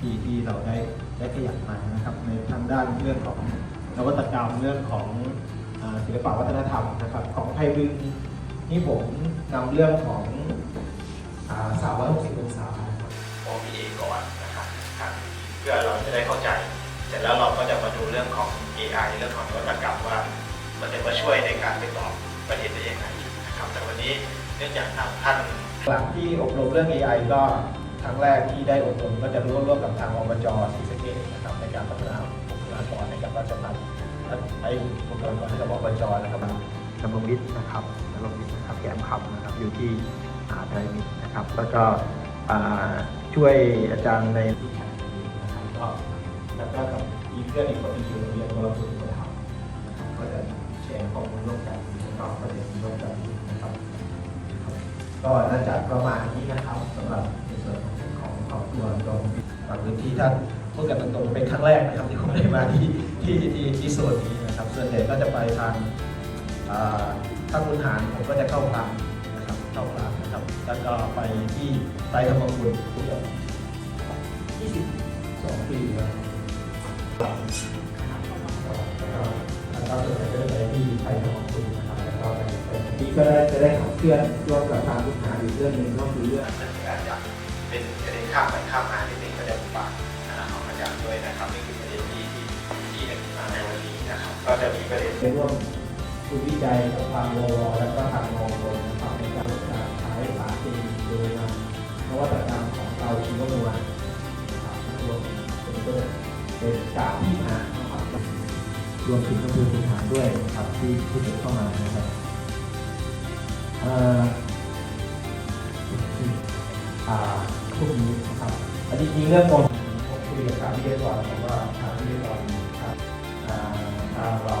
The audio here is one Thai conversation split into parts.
ที่ที่เราได้ได้ขยับมานะครับ ในทางด้านเรื่องของนวัตกรรมเรื่องของอ่าศิลปวัฒนธรรมนะครับ ของไทยบึงนี่ผมนำเรื่องของอ่า360องศานะครับ OBA ก่อนนะครับครับเพื่อเราจะได้เข้าใจเสร็จแล้วเราก็จะมาดูเรื่องของ AI เรื่องของนวัตกรรมว่า มันจะมาช่วยในการไปตอบประเด็นได้ยังไงนะครับ แต่วันนี้เนื่องจากทางท่านหลังที่อบรมเรื่อง AI ก็ ครั้งแรกที่ได้อบรมก็จะร่วมร่วมกับทางอบจศรีสะเกษนะครับในการพัฒนาบุคลากรในกับราชพัฒน์ไอ้บุคลากรให้กับอบจนะครับดำรงวิทย์นะครับดำรงวิทย์นะครับแก้มคำนะครับอยู่ที่อ่าไทยมิตรนะครับ แล้วก็ช่วยอาจารย์ในที่แข่งนี้นะครับก็แล้วก็กับอีเพื่อนอีกคนหนึงอยู่โรงเรียนวรพุทธธรรมนะครับก็จะแชร์ข้อมูลร่วมกันแล้วก็ประเด็นร่วมกันนะครับ ก็น่าจะประมาณนี้นะครับสำหรับ ส่วนของของครอบครัวตรงพื้นที่ท่านพูดกันตรงๆเป็นครั้งแรกนะครับที่ผมได้มาที่ที่ที่ที่โซนนี้นะครับ ส่วนใหญ่ก็จะไปทางอ่าท่าคุณหารผมก็จะเข้าพลังนะครับเข้าพลังนะครับแล้วก็ไปที่ไตรธรรมคุณผู้ใหญ่22 ปีแล้วแล้วก็ส่วนใหญ่ก็จะไปที่ไตรธรรมคุณนะครับแล้วก็ไปที่ก็ได้จะได้ขับเคลื่อนร่วมกับทางลูกค้าอีกเรื่องหนึ่งก็คือเรื่องการจับ เป็นประเด็นข้ามไปข้ามมาที่เป็นประเด็นปากของอาจารย์ด้วยนะครับนี่คือประเด็นที่ที่ที่มาในวันนี้นะครับ ก็จะมีประเด็นในร่วมคุณวิจัยกับทางโลและก็ทางมองโลนะครับในการใช้สารเคมีโดยนำนวัตกรรมของเราชีวมวลนะครับรวมเป็นต้นเป็นจากที่มานะครับรวมถึงกระบวนการด้วยนะครับที่ที่เข้ามานะครับ เอ่วกนี้นะครับอันนี้จริงเรื่องมนผมคุยกับทางวิทยากรบอกว่าทางวิทยากรครับอ่าทางเรา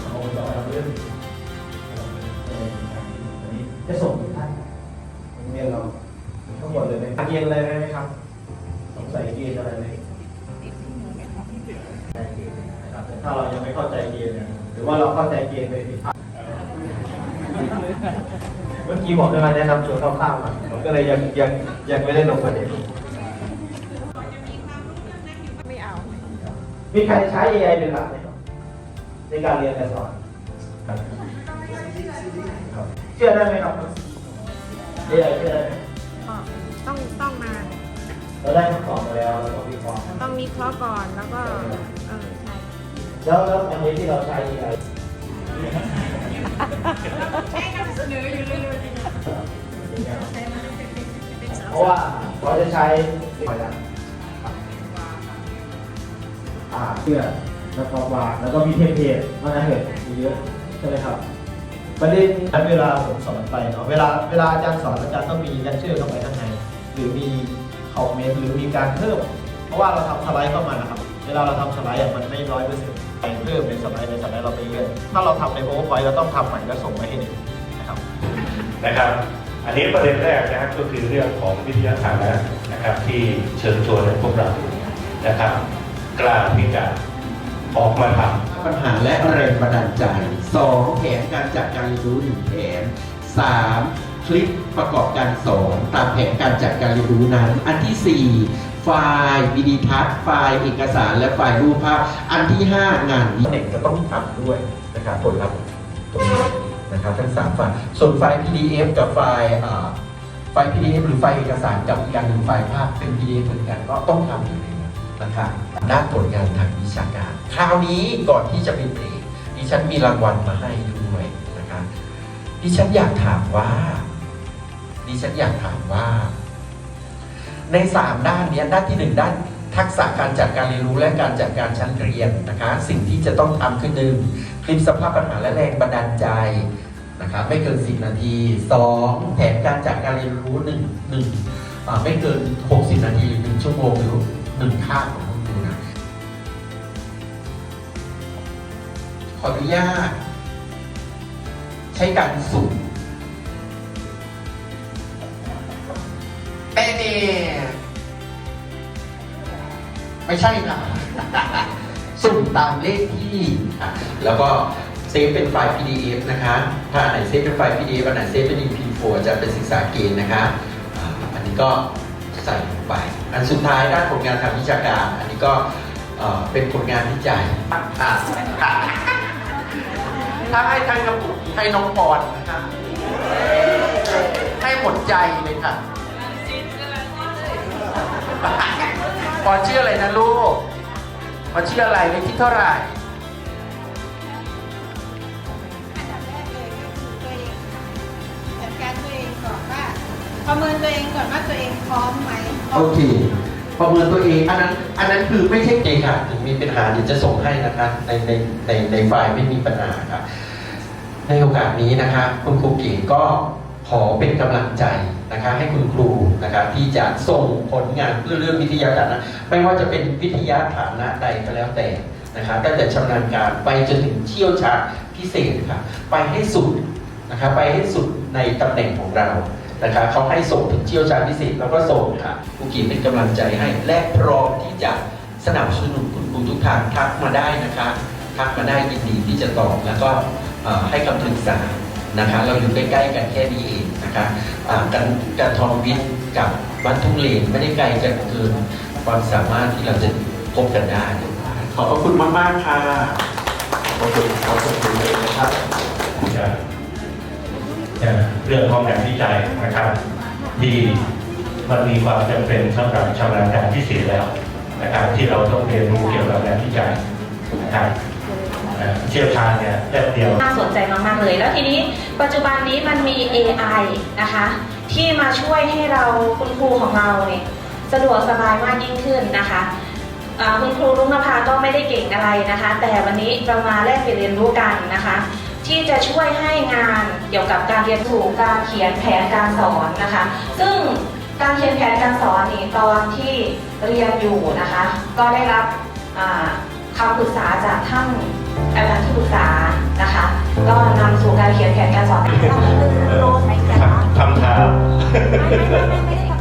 เราจะเอาเรื่องเอ่ออันนี้จะส่งถึงท่านโรงเรียนเราทั้งหมดเลยไหมเกณฑ์อะไรไหมครับสงสัยเกณฑ์อะไรไหมนะครับถ้าเรายังไม่เข้าใจเกณฑ์เนี่ยหรือว่าเราเข้าใจเกณฑ์ไปผิดพลาด เมื่อกี้บอกให้มาแนะนำตัวคร่าวๆมาผมก็เลยยังยังยังไม่ได้ลงประเด็นไม่เอา มีใครใช้ AI เป็นหลักไหมครับในการเรียนการสอนครับครับเชื่อได้ไหมครับ AI เชื่อได้ไหมอ๋อต้องต้องมาเราได้คำตอบมาแล้วเราต้องวิเคราะห์ต้องมีเคราะห์ก่อนแล้วก็เออใช่แล้วแล้วอันนี้ที่เราใช้ AI เพราะว่าเราจะใช้อะไรนะอ่าเพื่อแล้วก็วางแล้วก็มีเทมเพลตมานะเหตุมีเยอะใช่ไหมครับ ประเด็นเวลาผมสอนไปเนาะเวลาเวลาอาจารย์สอนอาจารย์ต้องมีเลคเชอร์เข้าไปข้างในหรือมีคอมเมนต์หรือมีการเพิ่มเพราะว่าเราทำสไลด์เข้ามานะครับ เวลาเราทำสไลด์มันไม่ร้อยเปอร์เซ็นต์ไปเพิ่มในสไลด์ในสไลด์เราไปเรื่อยถ้าเราทำในโอเวอร์ไฟเราต้องทำใหม่แล้วส่งไปให้เด็กนะครับนะครับ อันนี้ประเด็นแรกนะครับก็คือเรื่องของวิทยาศาสตร์นะครับที่เชิญชวนให้พวกเรานะครับ กล้าที่จะออกมาทำปัญหาและแรงบันดาลใจ 2. แผนการจัดการเรียนรู้หนึ่งแผน 3. คลิปประกอบการสอนตามแผนการจัดการเรียนรู้นั้น อันที่ 4 ไฟล์วิดีทัศน์ไฟล์เอกสารและไฟล์รูปภาพ อันที่ 5 งานวิเด็กจะต้องทำด้วยนะครับผลลัพธ์ นะครับทั้งสามไฟล์ส่วนไฟล์ PDF กับไฟล์ไฟล์ PDF หรือไฟล์เอกสารกับอีกการหนึ่งไฟล์ภาพเป็น PDF เหมือนกันก็ต้องทำอยู่ในนั้นนะครับด้านผลงานทางวิชาการ คราวนี้ก่อนที่จะเป็นเอกดิฉันมีรางวัลมาให้ด้วยนะครับดิฉันอยากถามว่าดิฉันอยากถามว่า ในสามด้านเนี้ยด้านที่หนึ่งด้านทักษะการจัดการเรียนรู้และการจัดการชั้นเรียนนะคะ สิ่งที่จะต้องทำคือหนึ่งคลิปสภาพปัญหาและแรงบันดาลใจ นะคะไม่เกิน 10 นาทีสองแผนการจัดการเรียนรู้หนึ่งหนึ่งไม่เกิน 60 นาทีหรือหนึ่งชั่วโมงหรือหนึ่งคาบของคุณครูนะขออนุญาต ใช้การสุ่มเป๊ะไม่ใช่นะสุ่มตามเลขที่ แล้วก็ ฟเป็นไฟล์ PDF นะคะถ้าอันไหนเซฟเป็นไฟล์ PDF อันไหนเซฟเป็น MP4 จะเป็นศึกษาเกณฑ์นะคะอันนี้ก็ใส่ลงไป อันสุดท้ายด้านผลงานทางวิชาการ อันนี้ก็เป็นผลงานวิจัยอะอะถ้าให้ทางกระปุกให้น้องปอนนะครับให้หมดใจเลยค่ะปอนชื่ออะไรนะลูกปอนชื่ออะไรเลขที่เท่าไหร่ ประเมินตัวเองก่อนว่าตัวเองพร้อมไหมโอเค ประเมินตัวเองอันนั้นอันนั้นคือไม่ใช่เองค่ะถึงมีปัญหาเดี๋ยวจะส่งให้นะคะในในในในไฟล์ไม่มีปัญหาค่ะในโอกาสนี้นะคะคุณครูเก๋ก็ขอเป็นกำลังใจนะคะให้คุณครูนะคะที่จะส่งผลงานเพื่อเรื่องวิทยาฐานะไม่ว่าจะเป็นวิทยาฐานะใดก็แล้วแต่นะคะตั้งแต่ชำนาญการไปจนถึงเชี่ยวชาญพิเศษค่ะ ไปให้สุด นะคะไปให้สุดในตำแหน่งของเรานะคะเขาให้ส่งถึงเชี่ยวชาญพิเศษแล้วก็ส่งค่ะครูกีเป็นกำลังใจให้และพร้อมที่จะสนับสนุนคุณครูทุกทางทักมาได้นะคะทักมาได้ยินดีที่จะตอบแล้วก็เอ่อให้คำปรึกษานะคะเราอยู่ใกล้ๆกันแค่นี้เองนะคะอ่ากันกันทองวิทย์กับบ้านทุ่งเลนไม่ได้ไกลกันเกินความสามารถที่เราจะพบกันได้ ขอบพระคุณมากๆค่ะขอบคุณขอบคุณเลยนะครับจะจะ เรื่องของงานวิจัยนะครับที่มันมีความจำเป็นสำหรับชำนาการพิเศษแล้วนะครับที่เราต้องเรียนรู้เกี่ยวกับงานวิจัยนะครับเชี่ยวชาญเนี่ยแป๊บเดียวน่าสนใจมากๆเลย แล้วทีนี้ปัจจุบันนี้มันมี AI นะคะ ที่มาช่วยให้เราคุณครูของเราเนี่ยสะดวกสบายมากยิ่งขึ้นนะคะคุณครูรุ่งนภาก็ไม่ได้เก่งอะไรนะคะ แต่วันนี้เรามาแลกเปลี่ยนเรียนรู้กันนะคะ ที่จะช่วยให้งานเกี่ยวกับการเรียนรู้การเขียนแผนการสอนนะคะ ซึ่งการเขียนแผนการสอนนี่ตอนที่เรียนอยู่นะคะ ก็ได้รับอ่าคำปรึกษาจากท่านอาจารย์ที่ปรึกษานะคะ ก็นำสู่การเขียนแผนการสอนคำถามไม่ไม่ไม่ไม่ได้ท